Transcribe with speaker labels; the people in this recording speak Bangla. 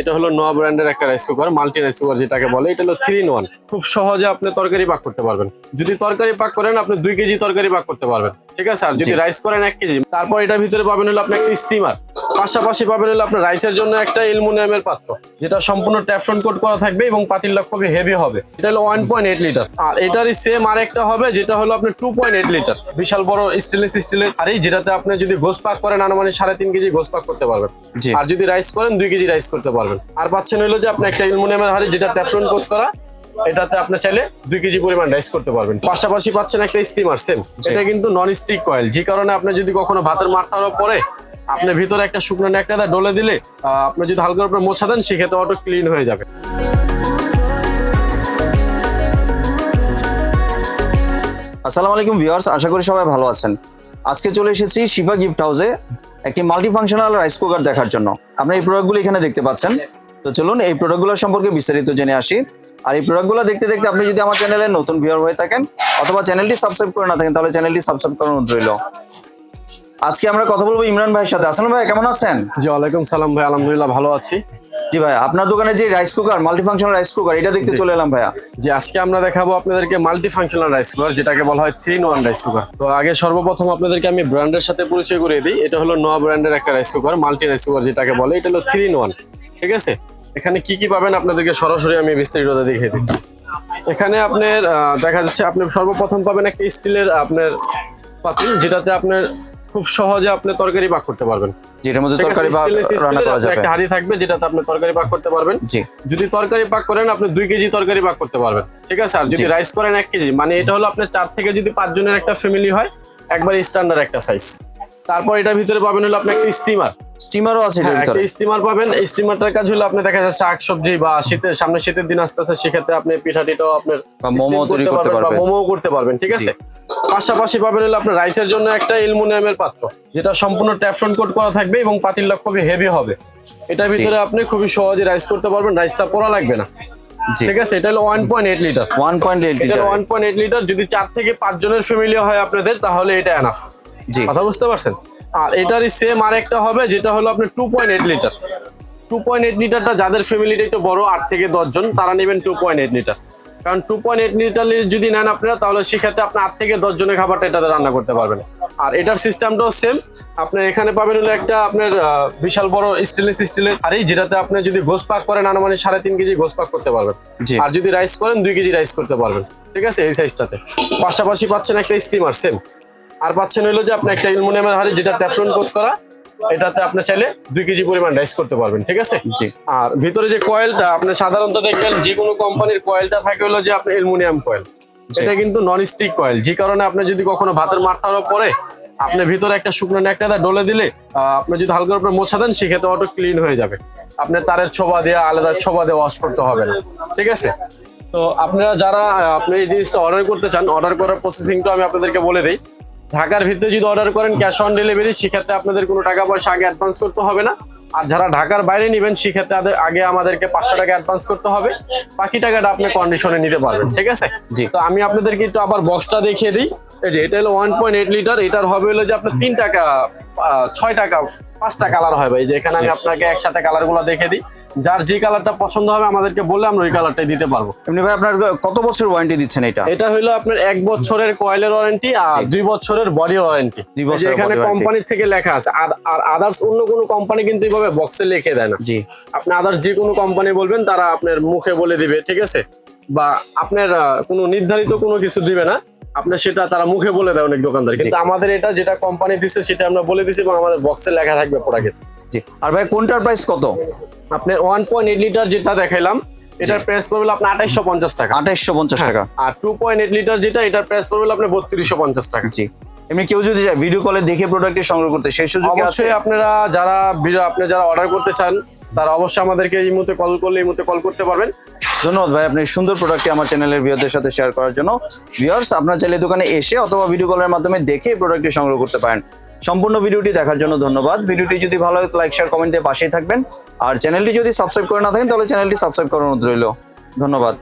Speaker 1: এটা হলো নোয়া ব্র্যান্ডের একটা rice cooker multi rice cooker যেটাকে বলে এটা হলো থ্রি ইন ওয়ান খুব সহজে আপনি তরকারি পাক করতে পারবেন। যদি তরকারি পাক করেন আপনি দুই কেজি তরকারি পাক করতে পারবেন। ঠিক আছে? আর যদি রাইস করেন এক কেজি তারপর এটার ভিতরে পাবেন হলো আপনি একটা স্টিমার পাশাপাশি পাবেন হলো আপনার রাইসের জন্য একটা অ্যালুমিনিয়ামের পাত্র যেটা সম্পূর্ণ ট্যাপসন কোট করা থাকবে এবং পাতিলটা খুবই হেভি হবে। এটা হলো ওয়ান পয়েন্ট এইট লিটার আর এটারই সেম আরেকটা হবে যেটা হলো আপনার টু পয়েন্ট এইট লিটার বিশাল বড় স্টেনলেস স্টিলের আর এই যেটাতে আপনি যদি গোস পাক করেন আনুমানিক সাড়ে তিন কেজি গোস পাক করতে পারবেন। আর যদি রাইস করেন দুই কেজি রাইস করতে পারবেন। আর পাচ্ছেন হলো যে আপনি একটা অ্যালুমিনিয়ামের হাড়ি যেটা ট্যাফলন কোট করা এটাতে আপনি চাইলে দুই কেজি পরিমাণ রাইস করতে পারবেন। পাশাপাশি পাচ্ছেন একটা স্টিমার সেম এটা কিন্তু নন স্টিক কয়েল যে কারণে আপনি যদি কখনো ভাতের মাঠটার পরে আপনি ভিতরে একটা শুকনো একটা ডলে দিলে আপনি যদি হালকার উপরে মোছা দেন, সেক্ষেত্রে অটো ক্লিন হয়ে যাবে।
Speaker 2: আসসালামু আলাইকুম ভিউয়ার্স, আশা করি সবাই ভালো আছেন। আজকে চলে এসেছি শিফা গিফট হাউসে একটি মাল্টি ফাংশনাল রাইস কুকার দেখার জন্য। আপনারা এই প্রোডাক্টগুলো এখানে দেখতে পাচ্ছেন। তো চলুন এই প্রোডাক্টগুলো সম্পর্কে বিস্তারিত জেনে আসি। আর এই প্রোডাক্টগুলো দেখতে দেখতে আপনি যদি আমার চ্যানেলে নতুন ভিউয়ার হয়ে থাকেন, অথবা চ্যানেলটি সাবস্ক্রাইব করে না থাকেন, তাহলে চ্যানেলটি সাবস্ক্রাইব অনুরোধ রইল। আজকে আমরা কথা বলব ইমরান ভাইয়ের সাথে। আসলাম ভাই কেমন আছেন?
Speaker 1: জি ওয়ালাইকুম সালাম ভাই আলহামদুলিল্লাহ ভালো আছি।
Speaker 2: জি ভাই আপনার দোকানে যে rice cooker multi functional rice cooker এটা দেখতে চলে এলাম ভাইয়া।
Speaker 1: যে আজকে আমরা দেখাবো আপনাদেরকে মাল্টি ফাংশনাল রাইস কুকার যেটাকে বলা হয় three in one rice cooker তো আগে সর্বপ্রথম আপনাদেরকে আমি ব্র্যান্ডের সাথে পরিচয় করে দিই। এটা হলো নোয়া ব্র্যান্ডের একটা rice cooker multi rice cooker যেটাকে বলে এটা হলো থ্রি ইন ওয়ান ঠিক আছে? এখানে কি কি পাবেন আপনাদেরকে সরাসরি আমি বিস্তারিত দেখিয়ে দিচ্ছি। এখানে আপনার দেখা যাচ্ছে আপনি সর্বপ্রথম পাবেন একটা স্টিলের আপনার পাতিল যেটাতে আপনার খুব সহজে আপনি তরকারি পাক করতে পারবেন।
Speaker 2: যেটার মধ্যে তরকারি
Speaker 1: ভাগ
Speaker 2: রান্না করা যাবে।
Speaker 1: একটা হাঁড়ি থাকবে যেটাতে আপনি তরকারি পাক করতে পারবেন।
Speaker 2: জি।
Speaker 1: যদি তরকারি পাক করেন আপনি 2 কেজি তরকারি পাক করতে পারবেন। ঠিক আছে? আর যদি রাইস করেন 1 কেজি। মানে এটা হলো আপনার 4 থেকে যদি 5 জনের একটা ফ্যামিলি হয় একবার স্ট্যান্ডার্ড একটা সাইজ তারপর এটার ভিতরে পাবেন হলো আপনি একটা স্টিমার
Speaker 2: স্টিমারও আছে এটার ভিতরে
Speaker 1: একটা স্টিমার পাবেন। স্টিমারটার কাজ হলো আপনি দেখা যাচ্ছে শাক সবজি বা শীতের সামনে শীতের দিন আসতে আসতে সেক্ষেত্রে আপনি পিঠা টিটাও আপনার
Speaker 2: মোমো তৈরি করতে পারবেন।
Speaker 1: মোমো করতে পারবেন ঠিক আছে? পাশাপাশি পাবেন হলো আপনার রাইসের জন্য একটা অ্যালুমিনিয়ামের পাত্র যেটা সম্পূর্ণ ট্যাপসন কোট করা থাকবে এবং পাতিলটা খুবই হেভি হবে। এটার ভিতরে আপনি খুবই সহজে রাইস করতে পারবেন রাইসটা পোড়া লাগবে না। ঠিক আছে? এটা হলো one point eight litre
Speaker 2: one point eight litre
Speaker 1: one point eight litre যদি চার থেকে পাঁচ জনের ফ্যামিলি হয় আপনাদের তাহলে এটা এনাফ
Speaker 2: জি।
Speaker 1: কথা বুঝতে পারছেন? আর এটারই সেম আরেকটা হবে যেটা হলো আপনার two point eight litre two point eight লিটারটা যাদের ফ্যামিলিটা একটু বড় আট থেকে দশ জন তারা নেবেন টু পয়েন্ট এইট লিটার কারণ টু পয়েন্ট এইট লিটার যদি নেন আপনারা তাহলে সেক্ষেত্রে আপনি আট থেকে দশ জনের খাবারটা এটাতে রান্না করতে পারবেন। আর এটার সিস্টেমটাও সেম আপনার এখানে পাবেন হলো একটা আপনার বিশাল বড় স্টেনলেস স্টিলের আর এই যেটাতে আপনি যদি গোস পাক করেন আনুমানিক সাড়ে তিন কেজি গোস পাক করতে পারবেন। আর যদি রাইস করেন দুই কেজি রাইস করতে পারবেন। ঠিক আছে? এই সাইজটাতে পাশাপাশি পাচ্ছেন একটা স্টিমার সেম আর পাচ্ছেন হলো যে আপনি একটা অ্যালুমিনিয়ামের হাড়ি যেটা ট্যাফলন কোট করা এটাতে আপনি চাইলে দুই কেজি পরিমাণ রাইস করতে পারবেন ঠিক আছে?
Speaker 2: জি।
Speaker 1: আর ভিতরে যে কয়েলটা আপনি সাধারণত দেখবেন যে কোনো কোম্পানির কয়েলটা থাকে হলো যে আপনি অ্যালুমিনিয়াম কয়েল। এটা কিন্তু নন স্টিক কয়েল যে কারণে আপনি যদি কখনো ভাতের মাঠটার পরে আপনি ভিতরে একটা শুকনো একটা ডলে দিলে আপনি যদি হালকার উপরে মোছা দেন সেক্ষেত্রে অটো ক্লিন হয়ে যাবে। আপনি তারের ছোবা দিয়ে আলাদা ছোবা দিয়ে ওয়াশ করতে হবে না ঠিক আছে? তো আপনারা যারা আপনি এই জিনিসটা অর্ডার করতে চান অর্ডার করার প্রসেসিংটা আমি আপনাদেরকে বলে দিই। ঢাকার ভিতরে যদি অর্ডার করেন ক্যাশ অন ডেলিভারি সেক্ষেত্রে আপনাদের কোনো টাকা পয়সা আগে অ্যাডভান্স করতে হবে না। আর যারা ঢাকার বাইরে নেবেন সেক্ষেত্রে আগে আমাদেরকে পাঁচশো টাকা অ্যাডভান্স করতে হবে। বাকি টাকাটা আপনি কন্ডিশনে নিতে পারবেন ঠিক আছে?
Speaker 2: জি।
Speaker 1: তো আমি আপনাদেরকে একটু আবার বক্সটা দেখিয়ে দিই। এই যে এটা হলো ওয়ান পয়েন্ট এইট লিটার এটার হবে হলো যে আপনার তিন টাকা ছয় টাকা পাঁচটা কালার হয় ভাই যে এখানে আমি আপনাকে একসাথে কালারগুলো দেখে দিই। যার যে কালারটা পছন্দ হবে আমাদেরকে বললে আমরা ওই কালারটাই দিতে পারব।
Speaker 2: এমনি ভাই আপনার কত বছর ওয়ারেন্টি দিচ্ছেন এটা?
Speaker 1: এটা হলো আপনার এক বছরের কয়েলের ওয়ারেন্টি আর দুই বছরের বডি ওয়ারেন্টি এখানে কোম্পানি থেকে লেখা আছে। আর আর আদার্স অন্য কোনো কোম্পানি কিন্তু এইভাবে বক্সে লিখে দেয় না।
Speaker 2: জি।
Speaker 1: আপনি আদার্স যে কোনো কোম্পানি বলবেন তারা আপনার মুখে বলে দিবে ঠিক আছে? বা আপনার কোনো নির্ধারিত কোনো কিছু দিবে না। আপনার সেটা তারা মুখে বলে দেয় অনেক দোকানদার কিন্তু আমাদের এটা যেটা কোম্পানি দিচ্ছে সেটা আমরা বলে দিছি এবং আমাদের বক্সে লেখা থাকবে প্রোডাক্টের
Speaker 2: জি। আর ভাই কোনটার প্রাইস কত?
Speaker 1: আপনার ওয়ান পয়েন্ট এইট লিটার যেটা দেখাইলাম এটার প্রাইস পড়বে আপনার আঠাইশশো পঞ্চাশ টাকা।
Speaker 2: আঠাইশশো পঞ্চাশ টাকা।
Speaker 1: আর টু পয়েন্ট এইট লিটার যেটা এটার প্রাইস পড়বে আপনার বত্রিশশো পঞ্চাশ টাকা।
Speaker 2: জি। এমনি কেউ যদি যায় ভিডিও কলে দেখে প্রোডাক্টটি সংগ্রহ করতে সেই সুযোগ
Speaker 1: অবশ্যই আপনারা যারা ভিডিও- আপনি যারা অর্ডার করতে চান তারা অবশ্যই আমাদেরকে এই মুহূর্তে কল করলে এই মুহূর্তে কল করতে পারবেন।
Speaker 2: ধন্যবাদ ভাই, আপনি সুন্দর প্রোডাক্টটি আমার চ্যানেলের ভিউয়ারদের সাথে শেয়ার করার জন্য। ভিউয়ার্স আপনার চাইলে দোকানে এসে অথবা ভিডিও কলের মাধ্যমে দেখে প্রোডাক্টটি সংগ্রহ করতে পারেন। সম্পূর্ণ ভিডিওটি দেখার জন্য ধন্যবাদ। ভিডিওটি যদি ভালো লাগে লাইক শেয়ার কমেন্ট দিয়ে পাশেই থাকবেন। আর চ্যানেলটি যদি সাবস্ক্রাইব করে না থাকেন, তাহলে চ্যানেলটি সাবস্ক্রাইব করার অনুরোধ রইল। ধন্যবাদ।